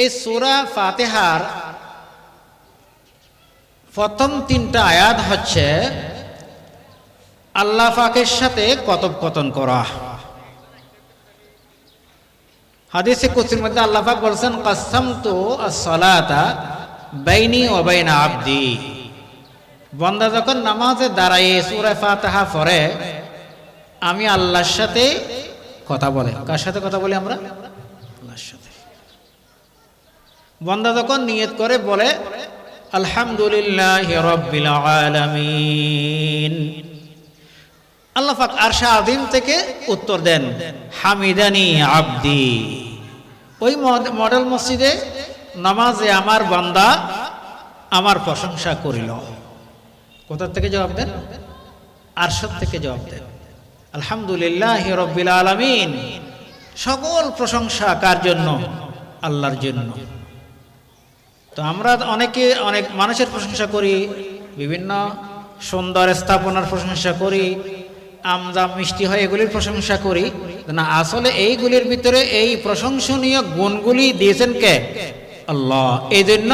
এই সুরা ফাতেহার প্রথম তিনটা আয়াত হচ্ছে, আল্লাহ পাকের সাথে কথোপকথন করা। হাদিসে কুসির মধ্যে আল্লাহ পাক বলছেন কাসাম তো সলাতা বাইনি ও বাইনা আব্দি। বন্দা যখন নামাজে দাঁড়ায় সুরা ফাতেহা পরে আমি আল্লাহর সাথে কথা বলে। কার সাথে কথা বলি আমরা? আল্লাহর সাথে। বন্দা যখন নিয়ত করে বলে, আলহামদুলিল্লাহ রব্বিল আলামিন। আল্লাহ পাক আরশা আদিম থেকে উত্তর দেন, হামিদানি আব্দি। ওই মডেল মসজিদে নামাজে আমার বান্দা আমার প্রশংসা করিল। কোথা থেকে জবাব দেন? আরশাদ থেকে জবাব দেন, আলহামদুলিল্লাহ রব্বিল আলামিন। সকল প্রশংসা কার জন্য? আল্লাহর জন্য। তো আমরা অনেকে, অনেক মানুষের প্রশংসা করি, বিভিন্ন সুন্দর স্থাপনার প্রশংসা করি আমদাম মিষ্টি হয় এগুলির প্রশংসা করি, না, আসলে এইগুলির ভিতরে এই প্রশংসনীয় গুণগুলি দিয়েছেন কে? আল্লাহ। এই জন্য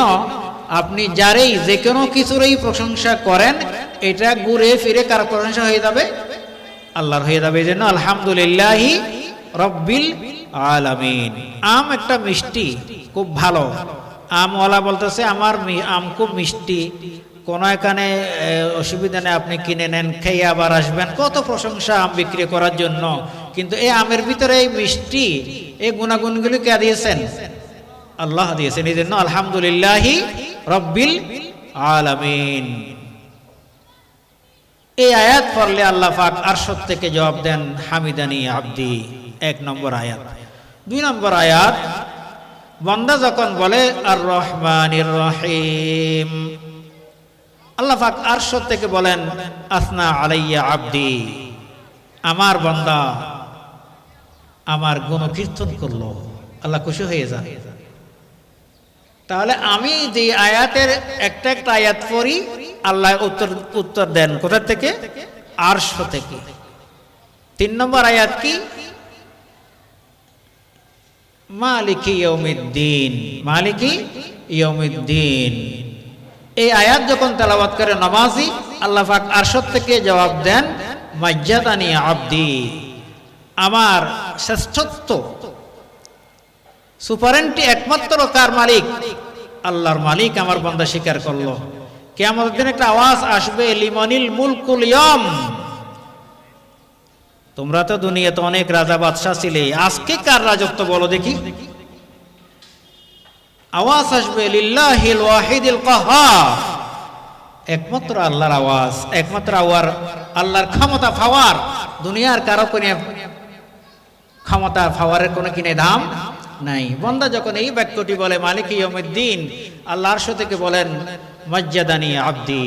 আপনি যারেই যে কোনো কিছুরই প্রশংসা করেন, এটা ঘুরে ফিরে কার প্রশংসা হয়ে যাবে? আল্লাহর হয়ে যাবে। এই জন্য আলহামদুলিল্লাহি রব্বিল আলামিন। আম একটা মিষ্টি, খুব ভালো। আমওয়ালা বলতেছে, আমার আম খুব মিষ্টি। কোনো এখানে অসুবিধা নেই, আপনি কিনে নেন, খেয়ে আবার আসবেন। কত প্রশংসা আম বিক্রি করার জন্য। কিন্তু এই আমের ভিতরে এই মিষ্টি, এই গুণাগুণগুলি কে দিয়েছেন? আল্লাহ দিয়েছেন, এই জন্য আলহামদুলিল্লাহি রব্বিল আলামিন। এই আয়াত পড়লে আল্লাহ পাক আরশদ থেকে জবাব দেন, হামিদানি আব্দি। এক নম্বর আয়াত। দুই নম্বর আয়াত বন্দা যখন বলে আর রহমানির রহিম আল্লাহ পাক আরশদ থেকে বলেন, আসনা আলাইয়া আব্দি। আমার বন্দা আমার গুণ গুণকীর্তন করল। আল্লাহ খুশি হয়ে যান। তাহলে আমি যে আয়াতের একটা একটা আয়াত পড়ি, আল্লাহ উত্তর উত্তর দেন। কোথা থেকে? আরশ থেকে। তিন নম্বর আয়াত কি? মালিকি ইয়ৌমিদ্দিন মালিকি ইয়ৌমিদ্দিন এই আয়াত যখন তেলাওয়াত করে নমাজি, আল্লাহ পাক আরশদ থেকে জবাব দেন মাজ্জাদানি আব্দি। আমার শ্রেষ্ঠত্ব, সুপারেন্টি একমাত্র কার মালিক? আল্লাহর মালিক আমার বান্দা স্বীকার করল। কেমন দিন একটা আওয়াজ আসবে, লিমনিল মুলকুল ইয়ম। তোমরা তো দুনিয়াতে অনেক রাজা বাদশাহ ছিলে আজকে কার রাজত্ব বলো দেখি? আওয়াজ আসবে, লিল্লাহিল ওয়াহিদিল কাহ্হার একমাত্র আল্লাহর আওয়াজ, একমাত্র আওয়ার, আল্লাহর ক্ষমতা ফাওয়ার দুনিয়ার কারও কোনে ক্ষমতা ফাওয়ারের কোনো কিনে দাম নাই। বন্দা যখন এই বাক্যটি বলে, মালিক ইয়মুদ্দিন আল্লাহর থেকে বলেন, মজ্জাদানি আব্দি।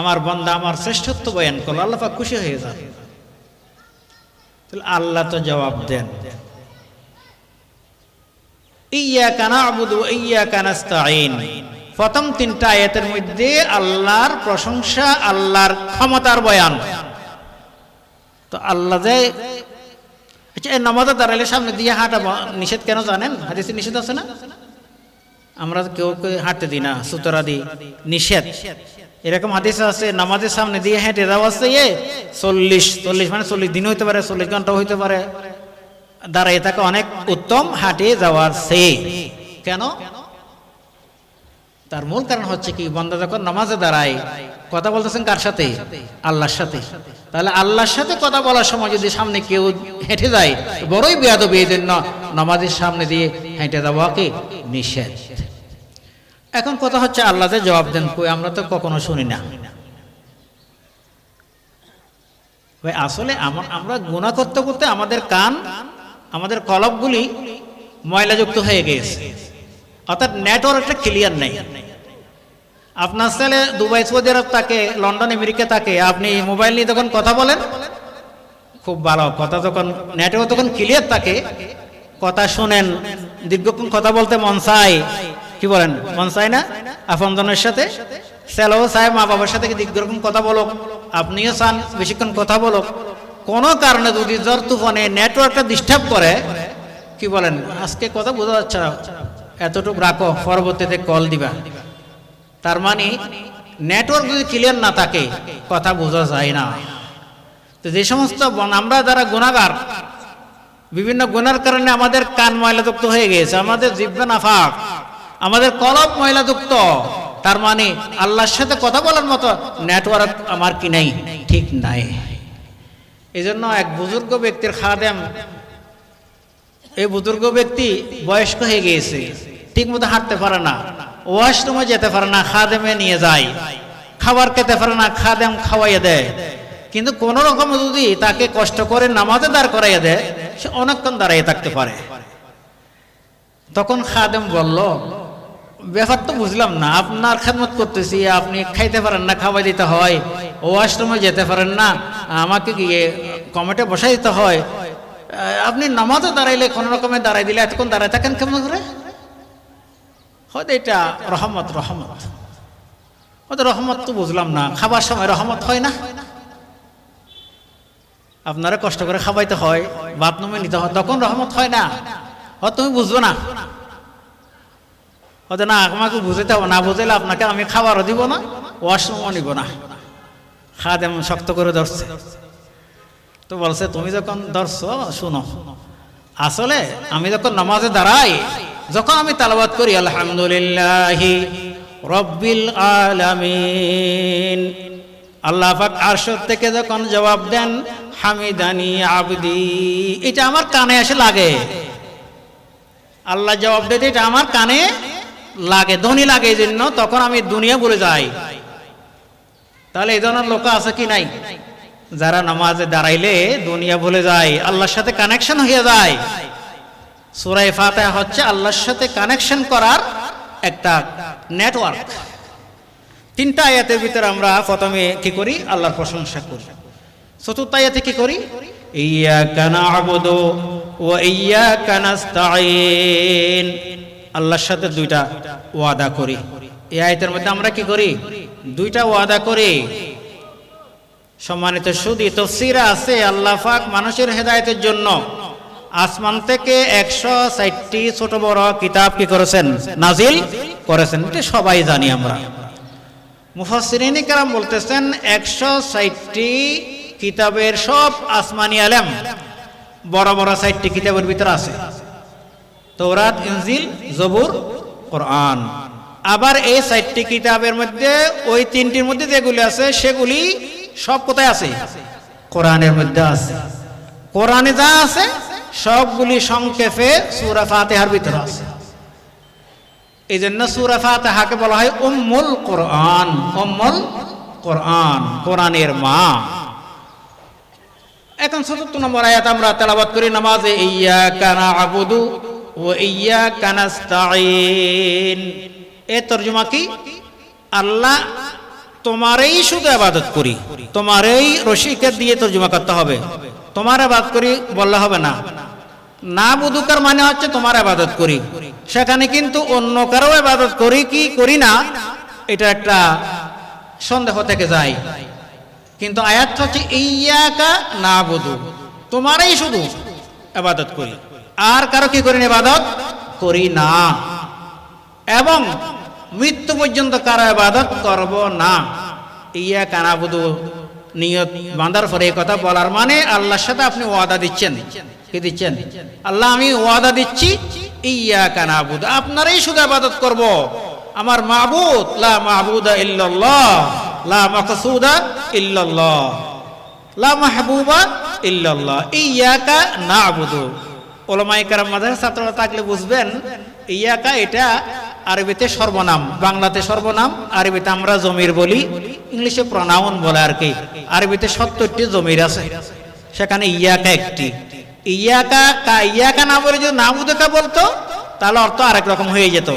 আমার বন্দা আমার শ্রেষ্ঠত্ব বয়ান করল, আল্লাহ খুশি হয়ে যান। তাহলে আল্লাহ তো জবাব দেন। ইয়া কানা আবুদু ইয়া কানাস্তাইন প্রথম তিনটা আয়াতের মধ্যে আল্লাহর প্রশংসা, আল্লাহর ক্ষমতার বয়ান। তো আল্লাহ যে আচ্ছা নামাজে দাঁড়ালে সামনে দিয়ে হাঁটা নিষেধ কেন জানেন? হাদিসে নিষেধ আছে না? আমরা কেউ কেউ হাঁটতে দিই না, সুতরা দিই, নিষেধ। এরকম হাদিস আছে, নামাজের সামনে দিয়ে হেঁটে যাওয়া আছে এ চল্লিশ চল্লিশ মানে চল্লিশ দিন হইতে পারে, চল্লিশ ঘণ্টা হইতে পারে। দাঁড়িয়ে থাকা অনেক উত্তম হাঁটে যাওয়ার সে কেন? তার মূল কারণ হচ্ছে কি, বন্দা যখন নামাজে দাঁড়ায়, কথা বলতেছেন কার সাথে? আল্লাহর সাথে। তাহলে আল্লাহর সাথে কথা বলার সময় যদি সামনে কেউ হেঁটে যায়, বড়ই বেয়াদবি, এই জন্য নামাজের সামনে দিয়ে হেঁটে যাওয়াকে নিষেধ। এখন কথা হচ্ছে আল্লাহ যে জবাব দেন, কই, আমরা তো কখনো শুনি না। ভাই, আসলে আমা- আমরা গুণা করতে করতে আমাদের কান, আমাদের কলবগুলি ময়লাযুক্ত হয়ে গিয়েছে। অর্থাৎ নেটওয়ার্কটা ক্লিয়ার নেই। আপনার ছেলে দুবাই সৌদি আরব থাকে, লন্ডন, আমেরিকা থাকে, আপনি মোবাইল নিয়ে যখন কথা বলেন, খুব ভালো। কথা যখন নেটওয়ার্ক তখন ক্লিয়ার থাকে, কথা শোনেন, দীর্ঘক্ষণ কথা বলতে মন চায়। কি বলেন? মন চায় না? আপনজনের সাথে? ছেলেও চায় মা বাবার সাথে দীর্ঘক্ষণ কথা বলো আপনিও চান, বেশিক্ষণ কথা বলো কোনো কারণে যদি জ্বর তুফানে নেটওয়ার্কটা ডিস্টার্ব করে, কি বলেন? আজকে কথা বোঝা যাচ্ছে না। এতটুকু রাখো, পরবর্তীতে কল দিবা। তার মানে নেটওয়ার্ক যদি ক্লিয়ার না থাকে, কথা বোঝা যায় না। তো যে সমস্ত আমরা যারা গুণাগার, বিভিন্ন গুণার কারণে আমাদের কান ময়লাযুক্ত হয়ে গিয়েছে, আমাদের জিব্বা নাফাক। আমাদের কলব ময়লাযুক্ত। তার মানে আল্লাহর সাথে কথা বলার মতো নেটওয়ার্ক আমার কি নাই? ঠিক নাই। এই জন্য এক বুজুর্গ ব্যক্তির খাদেম, এই বুজুর্গ ব্যক্তি বয়স্ক হয়ে গিয়েছে ঠিক মতো হাঁটতে পারে না, ওয়াশরুমে যেতে পারে না, খাদেমে নিয়ে যায়, খাবার খেতে পারে না, খাদেম খাওয়াইয়ে দেয়। কিন্তু কোন রকম যদি তাকে কষ্ট করে নামাজে দাঁড় করাইয়া দেয়, সে অনেকক্ষণ দাঁড়িয়ে থাকতে পারে। তখন খাদেম বলল ব্যাপার তো বুঝলাম না। আপনার খেদমত করতেছি, আপনি খাইতে পারেন না, খাওয়াই দিতে হয় ও আশ্রমে যেতে পারেন না, আমাকে গিয়ে কমেটে বসাই দিতে হয়? আপনি নামাজে দাঁড়াইলে কোন রকমে দাঁড়াই দিলে এতক্ষণ দাঁড়ায় থাকেন কেমন করে? হয়তো এটা রহমত রহমত। হয়তো রহমত তো বুঝলাম না, খাবার সময় রহমত হয় না। আপনারা কষ্ট করে খাবাইতে হয় নমে নিতে হয়, তখন রহমত হয় না। তুমি বুঝবে না। হয়তো না, আমাকে বুঝাতে হবে না, বুঝাইলে আপনাকে আমি খাবারও দিব না, ওয়াশরুমও নিব না। খাদ এমন শক্ত করে ধরছে। তো বলছে, তুমি যখন ধরছো, শুনো, আসলে আমি যখন নামাজে দাঁড়াই, যখন আমি তালাবাদ করি, আলহামদুলিল্লাহি রব্বিল আলামিন। আল্লাহ পাক আরশদ থেকে যখন জবাব দেন, হামিদানি আবদি, এটা আমার কানে এসে লাগে। আল্লাহ জবাব দিতে, এটা আমার কানে লাগে, ধনী লাগে এই জন্য তখন আমি দুনিয়া বলে যাই। তাহলে এই ধরনের লোক আছে কি নাই? যারা নামাজে দাঁড়াইলে দুনিয়া ভুলে যায়, আল্লাহর সাথে কানেকশন হয়ে যায়। সুরাই ফাতে হচ্ছে আল্লাহর সাথে কানেকশন করার একটা নেটওয়ার্ক তিনটা আয়াতের ভিতরে আমরা প্রথমে কি করি? আল্লাহর প্রশংসা করি। চতুর্থ আয়াতে কি করি? ইয়াকা না'বুদু ওয়া ইয়াকা নাস্তাঈন। আল্লাহর সাথে দুইটা ওয়াদা করি। এই আয়াতের মধ্যে আমরা কি করি? দুইটা ওয়াদা করি। সম্মানিত সুদী, তফসিরা আছে আল্লাহ পাক মানুষের হেদায়েতের জন্য। আসমান থেকে একশো ষাটটি ছোট বড় কিতাব কি করেছেন? নাজিল করেছেন। এটা সবাই জানি আমরা। মুফাসসিরিন কারাম বলতেছেন, একশো ষাটটি কিতাবের সব আসমানি আলেম, বড় বড় ষাটটি কিতাবের ভিতরে আছে। তৌরাত ইনজিল, জবুর, কোরআন। আবার এই ষাটটি কিতাবের মধ্যে, ওই তিনটির মধ্যে যেগুলি আছে, সেগুলি সব কোথায় আছে? কোরআনের মধ্যে আছে। কোরআনে যা আছে, সবগুলি সংক্ষেপে সুরা ফাতেহার ভিতরে আছে। এই জন্য সুরা ফাতেহাকে বলা হয় উম্মুল কোরআন উম্মুল কোরআন, কোরআনের মা। এখন চতুর্থ নম্বর আয়াত আমরা তেলাবাদ করি, নামাজে ইয়া কানা আবুদু ও ইয়া কানাস্তাইন এ তর্জমা কি? আল্লাহ তোমারই শুধু আবাদত করি, তোমারই রশিকে দিয়ে তর্জমা করতে হবে। তোমার আবাদ করি বললে হবে না। না বুধুকার মানে হচ্ছে তোমার আবাদত করি। সেখানে কিন্তু অন্য কারও আবাদত করি কি করি না, এটা একটা সন্দেহ থেকে যায়। কিন্তু আয়াত হচ্ছে, ইয়াকা না বুধু তোমারই শুধু আবাদত করি। আর কারও কি করি না আবাদত করি না। এবং মৃত্যু পর্যন্ত কারও আবাদত করব না। ইয়া কানাবুদু। নিয়ত বাঁধার পরে এই কথা বলার মানে আল্লাহর সাথে আপনি ওয়াদা দিচ্ছেন। কি দিচ্ছেন? আল্লাহ, আমি ওয়াদা দিচ্ছি, ইয়া কানাবুদ। আপনারই শুধু আবাদত করব। আমার মাবুদ, লা মাহবুদা ইল্লাল্লাহ, লা মাকসুদা ইল্লাল্লাহ, লা মাহবুবা ইল্লাল্লাহ। ইয়াকা নাবুদু ওলামাই কারাম মাঝার ছাত্ররা থাকলে বুঝবেন, ইয়াকা এটা আরবিতে সর্বনাম, বাংলাতে সর্বনাম, আরবিতে আমরা জমির বলি, ইংলিশে প্রনাউন বলে আর কি, আরবিতে সত্তরটি জমির আছে, সেখানে ইয়াকা একটি। ইয়াকা কা, ইয়াকা না বলে যদি নাবুদেকা বলতো, তাহলে অর্থ আরেক রকম হয়ে যেত।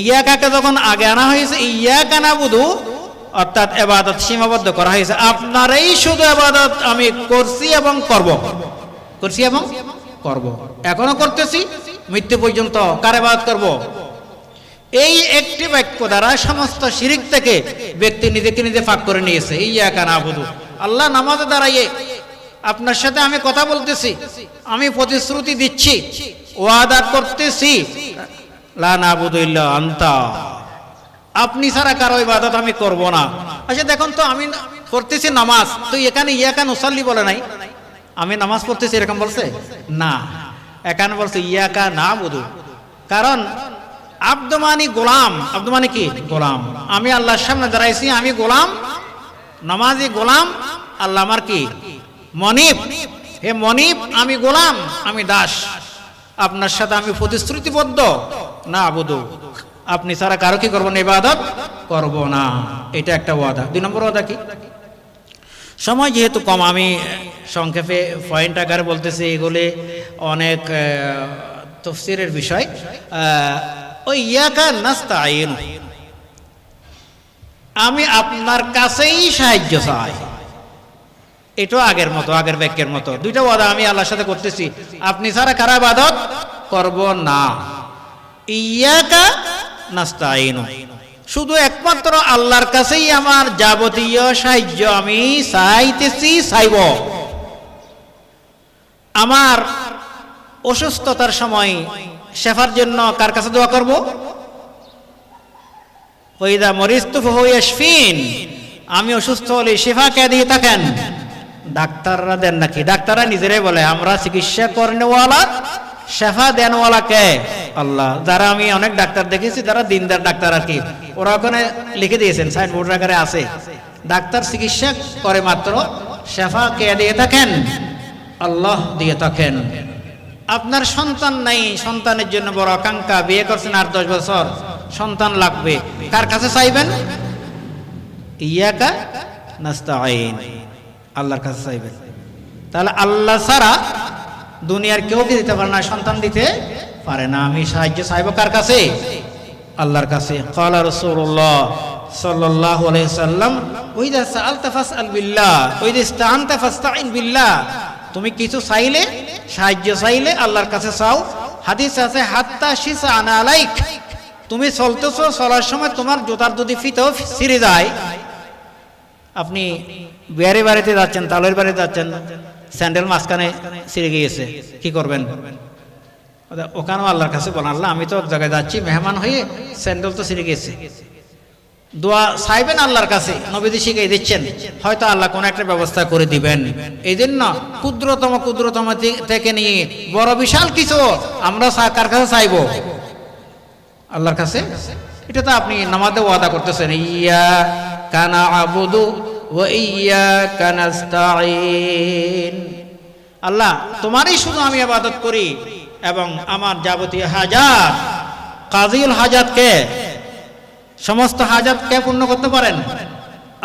ইয়াকাকে যখন আগে আনা হয়েছে, ইয়াকা না বুধু, অর্থাৎ এবাদত সীমাবদ্ধ করা হয়েছে। আপনারই শুধু এবাদত আমি করছি এবং করব। করছি এবং করব। এখনও করতেছি, মৃত্যু পর্যন্ত কার এবাদত করব। এই একটি বাক্য দ্বারা সমস্ত শিরিক থেকে ব্যক্তি নিজেকে নিজে ফাঁক করে নিয়েছে। ইয়া কানা বুধু আল্লাহ নামাজে দাঁড়াইয়ে আপনার সাথে আমি কথা বলতেছি, আমি প্রতিশ্রুতি দিচ্ছি, ওয়াদা করতেছি। লা আনতা। আপনি ছাড়া কারও ইবাদত আমি করব না। আচ্ছা দেখুন তো, আমি করতেছি নামাজ। তো এখানে ইয়াকান উসাল্লি বলে নাই। আমি নামাজ পড়তেছি, এরকম বলছে? না। এখানে বলছে, ইয়াকা না বধু কারণ, আব্দমানি গোলাম। আব্দমানি কি? গোলাম। আমি আল্লাহর সামনে দাঁড়াইছি, আমি গোলাম। নামাজি গোলাম। আল্লাহ আমার কি? মনিব। হে মনিব, আমি গোলাম, আমি দাস। আপনার সাথে আমি প্রতিশ্রুতিবদ্ধ। না বুধু আপনি ছাড়া কারও কি করব না? ইবাদত করব না। এটা একটা ওয়াদা। দুই নম্বর ওয়াদা কি? সময় যেহেতু কম, আমি সংক্ষেপে পয়েন্ট আকারে বলতেছি, এগুলি অনেক তফসিরের বিষয়। ওই ইয়াকা নাস্তা আইন আমি আপনার কাছেই সাহায্য চাই। এটাও আগের মতো, আগের বাক্যের মতো। দুইটা ওয়াদা আমি আল্লাহর সাথে করতেছি। আপনি ছাড়া কারা ইবাদত করব না। ইয়াকা নাস্তাইনু। শুধু একমাত্র আল্লাহর কাছেই আমার যাবতীয় সাহায্য আমি চাইতেছি, চাইব। আমার অসুস্থতার সময় শেফার জন্য কার কাছে দোয়া করব? ওইদা মরিস্তু ফিন আমি অসুস্থ হলে শেফা কে দিয়ে থাকেন? ডাক্তাররা দেন নাকি? ডাক্তাররা নিজেরাই বলে, আমরা চিকিৎসা করেনওয়ালা শেফা দেনওয়ালা কে? আল্লাহ। যারা আমি অনেক ডাক্তার দেখেছি যারা দিনদার ডাক্তার আর কি। ওরা ওখানে লিখে দিয়েছেন সাইনবোর্ড আকারে আছে। ডাক্তার চিকিৎসা করে মাত্র শেফা কে দিয়ে থাকেন? আল্লাহ দিয়ে থাকেন। আপনার সন্তান নাই সন্তানের জন্য বড় আকাঙ্ক্ষা বিয়ে করছেন আর দশ বছর সন্তান লাগবে। কার কাছে চাইবেন? ইয়াকা নাস্তাইন আল্লাহর কাছে চাইবেন। তাহলে আল্লাহ ছাড়া দুনিয়ার কেউ দিতে পারে না, সন্তান দিতে পারে না। আমি সাহায্য চাইব কার কাছে? আল্লাহর কাছে। কালা রাসূলুল্লাহ সাল্লাল্লাহু আলাইহি সাল্লাম ওইদা সাআলতা ফাসআল বিল্লাহ ওইদা ইসতাআনতা ফাসতাইন বিল্লাহ। তুমি কিছু চাইলে, সাহায্য চাইলে আল্লাহর কাছে চাও। হাদিস আছে, হাত্তা শিসা আনা আলাইক। তুমি চলতেছো, চলার সময় তোমার জুতার যদি ফিতেও ছিঁড়ে যায়। আপনি বিয়ারে বাড়িতে যাচ্ছেন, তালের বাড়িতে যাচ্ছেন স্যান্ডেল মাঝখানে ছিঁড়ে গিয়েছে। কি করবেন? ওখানেও আল্লাহর কাছে বলেন, আল্লাহ, আমি তো এক জায়গায় যাচ্ছি, মেহমান হয়ে স্যান্ডেল তো ছিঁড়ে গিয়েছে। দোয়া চাইবেন আল্লাহর কাছে নবীদি শিখিয়ে দিচ্ছেন, হয়তো আল্লাহ কোনো একটা ব্যবস্থা করে দিবেন। এই জন্য ক্ষুদ্রতম ক্ষুদ্রতম থেকে নিয়ে বড় বিশাল কিছু আমরা কার কাছে চাইব? আল্লাহর কাছে? এটা তো আপনি নামাজে ওয়াদা করতেছেন, ইয়া কানা আবুদু আল্লাহ, তোমারই শুধু আমি আবাদত করি এবং আমার যাবতীয় হাজাত। কাজিউল হাজাত কে? সমস্ত হাজাত কে পূর্ণ করতে পারেন?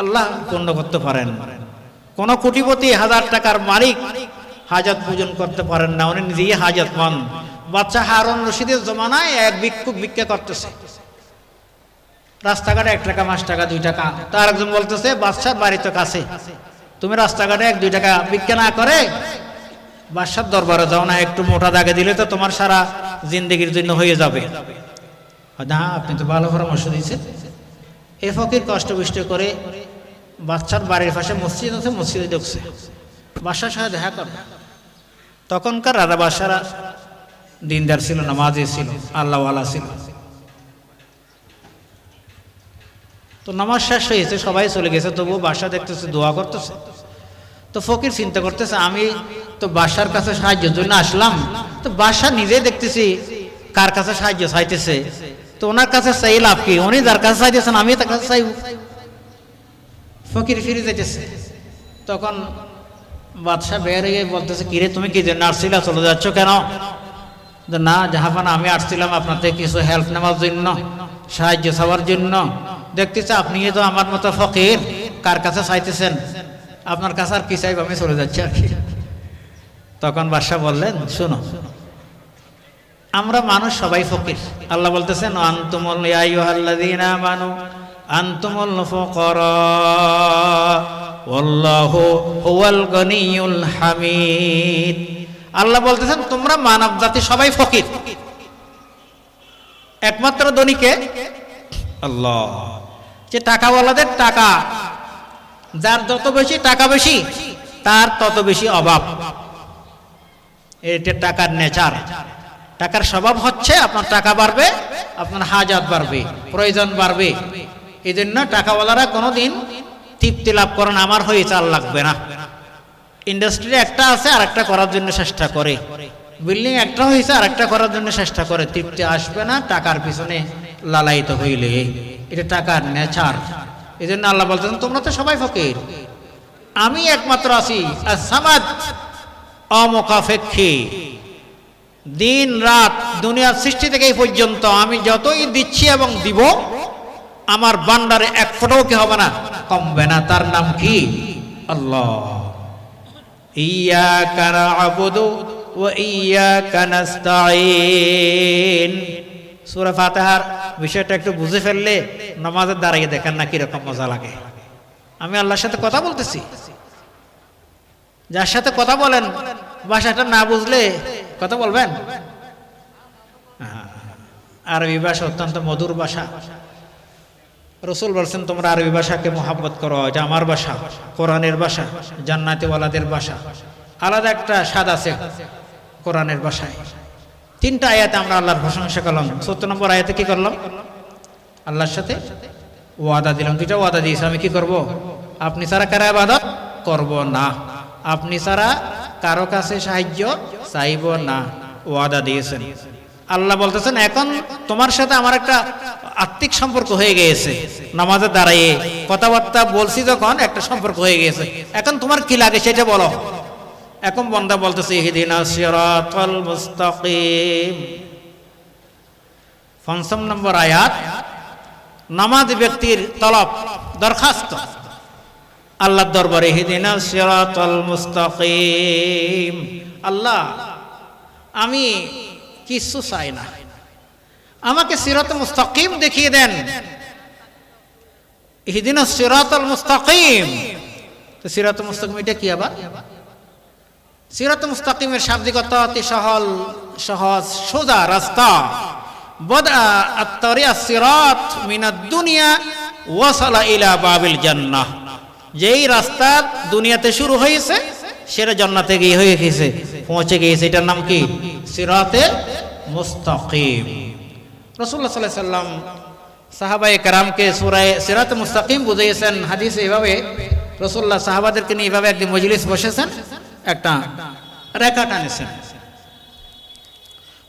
আল্লাহ পূর্ণ করতে পারেন। কোন কোটিপতি হাজার টাকার মালিক হাজাত পূজন করতে পারেন না। উনি নিজেই হাজাত মান বাচ্চা হারুন রশিদের জমানায় এক ভিক্ষুক ভিক্ষা করতেছে। রাস্তাঘাটে এক টাকা, পাঁচ টাকা, দুই টাকা। তার একজন বলতেছে বাদশার বাড়ি তো কাছে। তুমি রাস্তাঘাটে এক, দুই টাকা ভিক্ষা না করে বাদশার দরবারে যাও না, একটু মোটা দাগে দিলে তো তোমার সারা জিন্দগির জন্য হয়ে যাবে। না আপনি তো ভালো পরামর্শ দিয়েছেন। এ ফকির কষ্ট বিষ্ট করে বাচ্চার বাড়ির পাশে মসজিদ আছে, মসজিদে ঢুকছে। বাসার সাথে দেখা করে। তখনকার রাজা বাসারা দিনদার ছিল, নামাজি ছিল, আল্লাহওয়ালা ছিল। তো নামাজ শেষ হয়েছে, সবাই চলে গেছে, তবুও বাসা দেখতেছে, দোয়া করতেছে। তো ফকির চিন্তা করতেছে, আমি তো বাসার কাছে সাহায্যের জন্য আসলাম। তো বাসা নিজে দেখতেছি, কার কাছে সাহায্য চাইতেছে? তো ওনার কাছে চাই লাভ কি? উনি যার কাছে চাইতেছেন, আমি তার কাছে চাইব। ফকির ফিরে যাইতেছে। তখন বাদশাহ বের হয়ে বলতেছে, কিরে, তুমি কি জন্য আসছিলা চলে যাচ্ছ কেন? যে না জাহাপানা আমি আসছিলাম আপনার থেকে কিছু হেল্প নেওয়ার জন্য, সাহায্য চাওয়ার জন্য। দেখতেছে আপনি তো আমার মতো ফকির, কার কাছে চাইতেছেন? আপনার কাছে আর কি চাইব? আমি চলে যাচ্ছি আর কি। তখন বাদশাহ বললেন, শোনো, আমরা মানুষ সবাই ফকির। আল্লাহ বলতেছেন, আনতুমুল, ইয়া আইয়ুহাল্লাযীনা আমানু, আনতুমুল ফুকারা গনিয়ুল হামিদ। আল্লাহ বলতেছেন তোমরা মানব জাতি সবাই ফকির। একমাত্র ধনীকে আল্লাহ। যে টাকাওয়ালাদের টাকা যার যত বেশি টাকা বেশি তার তত বেশি অভাব। এটা টাকার নেচার। টাকার স্বভাব হচ্ছে আপনার টাকা বাড়বে আপনার হাজাত বাড়বে প্রয়োজন বাড়বে। এই জন্য টাকাওয়ালারা কোনোদিন তৃপ্তি লাভ করেন আমার হয়ে চাল লাগবে না। ইন্ডাস্ট্রি একটা আছে আর একটা করার জন্য চেষ্টা করে। বিল্ডিং একটা হয়েছে আর একটা করার জন্য চেষ্টা করে। তৃপ্তি আসবে না, টাকার পিছনে লালায়িত হইলে। এটা টাকার নেচার। এই জন্য আল্লাহ বলতেন তোমরা তো সবাই ফকির। আমি একমাত্র আছি সামাদ অমকাফেক্ষী দিন, রাত, দুনিয়ার সৃষ্টি থেকে এই পর্যন্ত আমি যতই দিচ্ছি এবং দিব, আমার বান্ডারে এক ফোটাও কি হবে না? কমবে না। তার নাম কি? আল্লাহ। না'বুদু ওয়া ইয়াকা নাস্তাঈন সূরা ফাতিহার বিষয়টা একটু বুঝে ফেললে নামাজের দাঁড়িয়ে দেখেন না কীরকম মজা লাগে। আমি আল্লাহর সাথে কথা বলতেছি। যার সাথে কথা বলেন, ভাষাটা না বুঝলে কথা বলবেন? আরবি ভাষা অত্যন্ত মধুর ভাষা। রসুল বলছেন, তোমরা আরবি ভাষাকে মোহাব্বত করো এটা আমার ভাষা, কোরআনের ভাষা, জান্নাতিওয়ালাদের ভাষা। আলাদা একটা স্বাদ আছে কোরআনের ভাষায়। তিনটা আয়াতে আমরা আল্লাহর প্রশংসা করলাম। সত্তর নম্বর আয়াতে কি করলাম? আল্লাহর সাথে ওয়াদা দিলাম। দুইটা ওয়াদা দিয়েছে, আমি কি করব? আপনি ছাড়া কারা আবাদত করব না। আপনি ছাড়া কারও কাছে সাহায্য চাইব না। ওয়াদা দিয়েছেন। আল্লাহ বলতেছেন, এখন তোমার সাথে আমার একটা আত্মিক সম্পর্ক হয়ে গিয়েছে। নামাজে দাঁড়িয়ে কথাবার্তা বলছি যখন একটা সম্পর্ক হয়ে গিয়েছে। এখন তোমার কি লাগে সেটা বলো। এখন বন্দা বলতেছে, ইহদিনা পঞ্চম নম্বর আয়াত, নামাজ ব্যক্তির তলব দরখাস্ত। আল্লাহর দরবারে হিদিনা সিরাতাল আল্লাহ, আমি কিছু চাই না আমাকে সিরাত মুস্তাকিম দেখিয়ে দেন। হিদিনা সিরাতাল মুস্তাকিম। তো সিরাত মুস্তাকিম, এটা কি আবার? সিরাত মুস্তাকিমের শাব্দিকতা অতি সহল, সহজ, সোজা রাস্তা। বদা আত্তরিয়া সিরাত মিনাদ দুনিয়া ওয়াসালা ইলা বাবিল জান্নাহ। যেই রাস্তা দুনিয়াতে শুরু হয়েছে, সেটা জান্নাতে গিয়ে হয়ে গেছে, পৌঁছে গিয়েছে। এটার নাম কি? সিরাতে মুস্তাকিম। সাল্লাহ সাল্লাম সাহাবায়ে কারামকে সুরায় সিরাতে মুস্তাকিম বুঝিয়েছেন, হাদিসে এভাবে রসুল্লাহ সাহাবাদেরকে নিয়ে এভাবে একদিন মজলিস বসেছেন, একটা রেখা টানেছেন।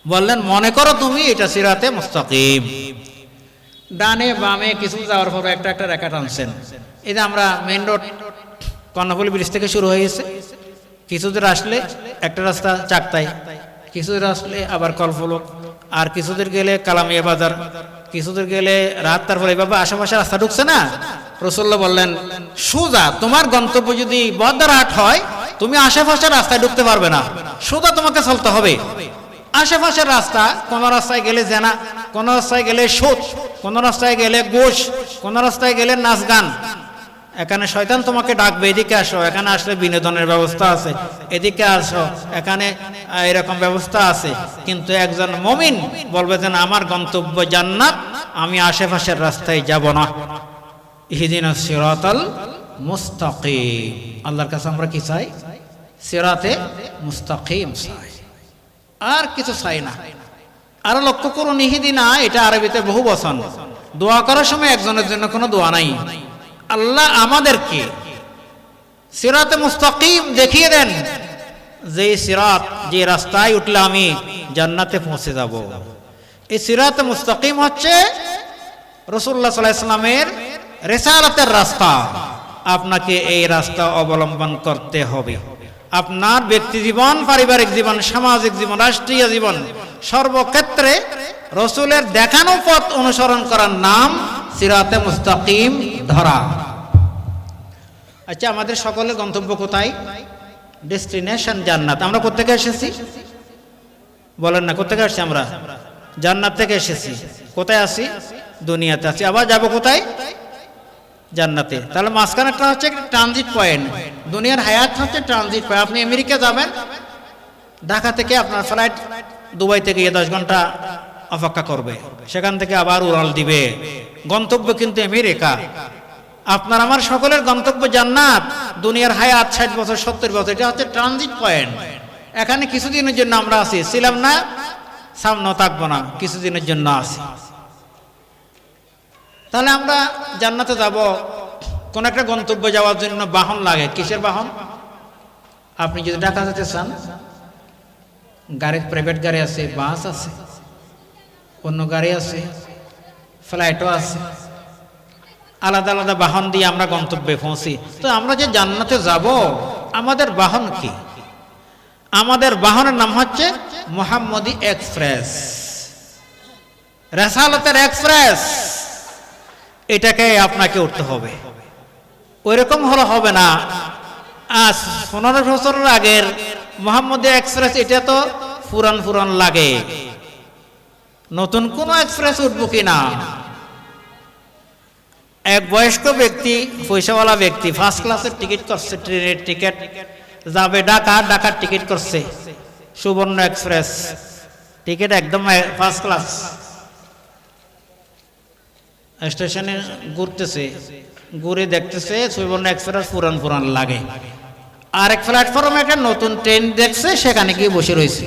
বললেন, মনে করো তুমি এটা সিরাতে মুস্তাকিম। ডানে বামে কিছু যাওয়ার পর একটা একটা রেখা টানছেন। এই যে আমরা মেন রোড, কর্ণফুলি ব্রিজ থেকে শুরু হয়েছে কিছু দূর আসলে একটা রাস্তা চাকতাই কিছু দূর আসলে আবার কলফলক আর কিছু দূর গেলে কালামিয়া বাজার কিছুদের গেলে রাত তারপর এইভাবে আশেপাশে রাস্তা ঢুকছে না? রসুল্লাহ বললেন, সোজা, তোমার গন্তব্য যদি বদারহাট হয়, তুমি আশেপাশের রাস্তায় ঢুকতে পারবে না। সোজা, তোমাকে চলতে হবে। আশেপাশের রাস্তা, কোন রাস্তায় গেলে জেনা, কোন রাস্তায় গেলে সুদ, কোন রাস্তায় গেলে গোশ, কোন রাস্তায় গেলে নাচ গান এখানে শয়তান তোমাকে ডাকবে, এদিকে আসো, এখানে আসলে বিনোদনের ব্যবস্থা আছে, এদিকে আসো, এখানে এরকম ব্যবস্থা আছে। কিন্তু একজন মমিন বলবে যে আমার গন্তব্য জান্নাত, আমি আশেপাশের রাস্তায় যাব না। ইহিদিন সিরাতাল মুস্তাকিম। আল্লাহর কাছে আমরা কি চাই? সিরাতে মুস্তাকিম চাই। আর কিছু চাই না। আর লক্ষ্য করুন, ইহিদিনা, এটা আরবিতে বহু বচন। দোয়া করার সময় একজনের জন্য কোনো দোয়া নাই। আল্লাহ আমাদেরকে সিরাতে মুস্তাকিম দেখিয়ে দেন যে সিরাত, যে রাস্তায় উঠলে আমি জান্নাতে পৌঁছে যাব। এই সিরাতে মুস্তাকিম হচ্ছে রসুল্লাহ সাল্লাহ ইসলামের রেসালাতের রাস্তা। আপনাকে এই রাস্তা অবলম্বন করতে হবে। আপনার ব্যক্তি জীবন, পারিবারিক জীবন, সামাজিক জীবন, রাষ্ট্রীয় জীবন, সর্বক্ষেত্রে রসুলের দেখানো পথ অনুসরণ করার নাম সিরাতে মুস্তাকিম ধরা। আচ্ছা আমাদের সকলের গন্তব্য কোথায়? ডেস্টিনেশন জান্নাত। আমরা কোথেকে এসেছি? বলেন না কোথেকে আসছি আমরা? জান্নাত থেকে এসেছি। কোথায় আছি দুনিয়াতে আছি আবার যাব কোথায়? জান্নাতে। তাহলে মাঝখানে একটা হচ্ছে ট্রানজিট পয়েন্ট দুনিয়ার হায়াত হচ্ছে ট্রানজিট পয়েন্ট আপনি আমেরিকা যাবেন, ঢাকা থেকে আপনার ফ্লাইট দুবাই থেকে দশ ঘণ্টা অপেক্ষা করবে। সেখান থেকে আবার উড়াল দিবে। গন্তব্য কিন্তু আমেরিকা। আপনার আমার সকলের গন্তব্য জান্নাত। দুনিয়ার হায়াত ষাট বছর, সত্তর বছর, এটা হচ্ছে ট্রানজিট পয়েন্ট এখানে কিছুদিনের জন্য আমরা আছি। ছিলাম না, সামনেও থাকব না, কিছুদিনের জন্য আছি। তাহলে আমরা জান্নাতে যাব। কোন একটা গন্তব্য যাওয়ার জন্য বাহন লাগে। কিসের বাহন? আপনি যদি ঢাকা যেতে চান গাড়ি প্রাইভেট গাড়ি আছে, বাস আছে। অন্য গাড়ি আছে, ফ্লাইটও আছে। আলাদা আলাদা বাহন দিয়ে আমরা গন্তব্যে পৌঁছি। তো আমরা যে জান্নাতে যাব, আমাদের বাহন কি? আমাদের বাহনের নাম হচ্ছে মোহাম্মদী এক্সপ্রেস। রেসালতের এক্সপ্রেস, এটাকে আপনাকে উঠতে হবে। ওইরকম হলে হবে না। আজ পনেরো বছরের আগের মোহাম্মদী এক্সপ্রেস, এটা তো পুরান পুরান লাগে। নতুন কোন এক্সপ্রেস উঠবো কিনা? এক বয়স্ক ব্যক্তি, পয়সাওয়ালা ব্যক্তি ফার্স্ট ক্লাসের টিকিট করছে, ট্রেনের টিকিট যাবে ঢাকা, ঢাকার টিকিট করছে। সুবর্ণ এক্সপ্রেস টিকিট একদম ফার্স্ট ক্লাস স্টেশনে ঘুরতেছে, ঘুরে দেখতেছে, সুবর্ণ এক্সপ্রেস পুরান পুরান লাগে। আরেক প্ল্যাটফর্মে একটা নতুন ট্রেন দেখছে, সেখানে গিয়ে বসে রয়েছে।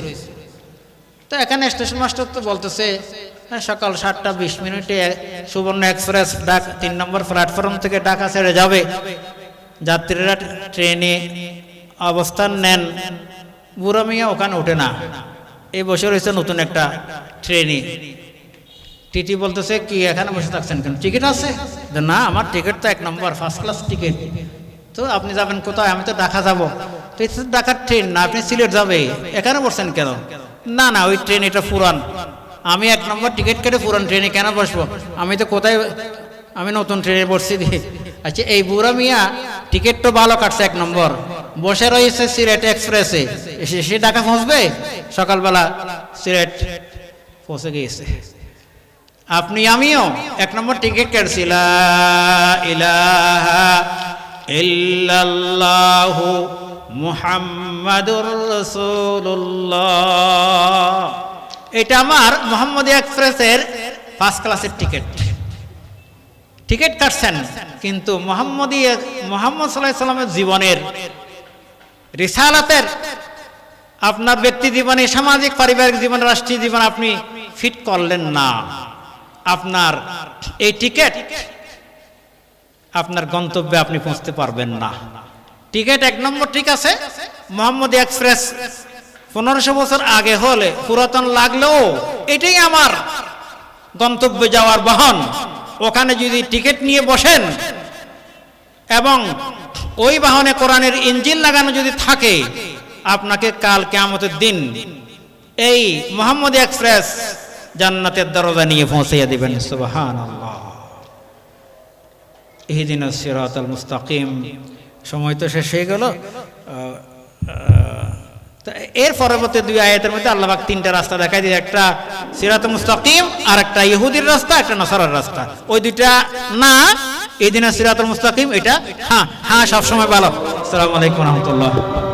তো এখানে স্টেশন মাস্টার তো বলতেছে হ্যাঁ, সকাল সাতটা বিশ মিনিটে সুবর্ণ এক্সপ্রেস ডাক তিন নম্বর প্ল্যাটফর্ম থেকে ঢাকা ছেড়ে যাবে। যাত্রীরা ট্রেনে অবস্থান নেন। বুড়ো মিয়া ওখানে ওঠে না। এই বসে রয়েছে নতুন একটা ট্রেনে। টিটি বলতেছে কি এখানে বসে থাকছেন কেন? টিকিট আছে? না আমার টিকিট তো এক নম্বর ফার্স্ট ক্লাস টিকিট। তো আপনি যাবেন কোথায়? আমি তো ঢাকা যাব। তো ঢাকার ট্রেন না আপনি সিলেট যাবে। এখানে বসছেন কেন? না না, ওই ট্রেন এটা পুরান আমি এক নম্বর টিকিট কেটে পুরান ট্রেনে কেন বসবো? আমি তো কোথায় আমি নতুন ট্রেনে বসছি দিয়ে আচ্ছা এই বুড়া মিয়া টিকিট তো ভালো কাটছে এক নম্বর। বসে রয়েছে সিলেট এক্সপ্রেসে এসে সে ঢাকা পৌঁছবে সকালবেলা সিলেট পৌঁছে গিয়েছে। আপনি, আমিও এক নম্বর টিকিট কেটেছি। ইলাহা ইল্লাল্লাহু মুহাম্মাদুর রাসূলুল্লাহ। এটা আমার মোহাম্মদ এক্সপ্রেসের ফার্স্ট ক্লাসের টিকিট। টিকিট কাটছেন, কিন্তু মোহাম্মদী মোহাম্মদ সাল্লাহ সাল্লামের জীবনের রিসালাতের আপনার ব্যক্তি জীবনে, সামাজিক, পারিবারিক জীবন, রাষ্ট্রীয় জীবন আপনি ফিট করলেন না। আপনার এই টিকিট, আপনার গন্তব্যে আপনি পৌঁছতে পারবেন না। টিকিট এক নম্বর, ঠিক আছে? মোহাম্মদ এক্সপ্রেস। পনেরোশো বছর আগে হলে পুরাতন লাগলেও এটাই আমার গন্তব্যে যাওয়ার বাহন। ওখানে যদি টিকিট নিয়ে বসেন এবং ওই বাহনে কোরআনের ইঞ্জিন লাগানো যদি থাকে, আপনাকে কাল কেয়ামতের দিন এই মোহাম্মদ এক্সপ্রেস জান্নাতের দরজা নিয়ে পৌঁছাইয়া দিবেন। সুবাহান ইহদিন সিরাতাল মুস্তাকিম। সময় তো শেষ হয়ে গেল। এর পরবর্তী দুই আয়াতের মধ্যে আল্লাহবাক তিনটা রাস্তা দেখাই দিয়ে একটা সিরাত মুস্তাকিম আর একটা ইহুদির রাস্তা, একটা নসারার রাস্তা। ওই দুইটা না, এই দিনের সিরাতুল মুস্তাকিম, এটা হ্যাঁ হ্যাঁ সবসময় ভালো। আসসালামু আলাইকুম রহমতুল্লাহ।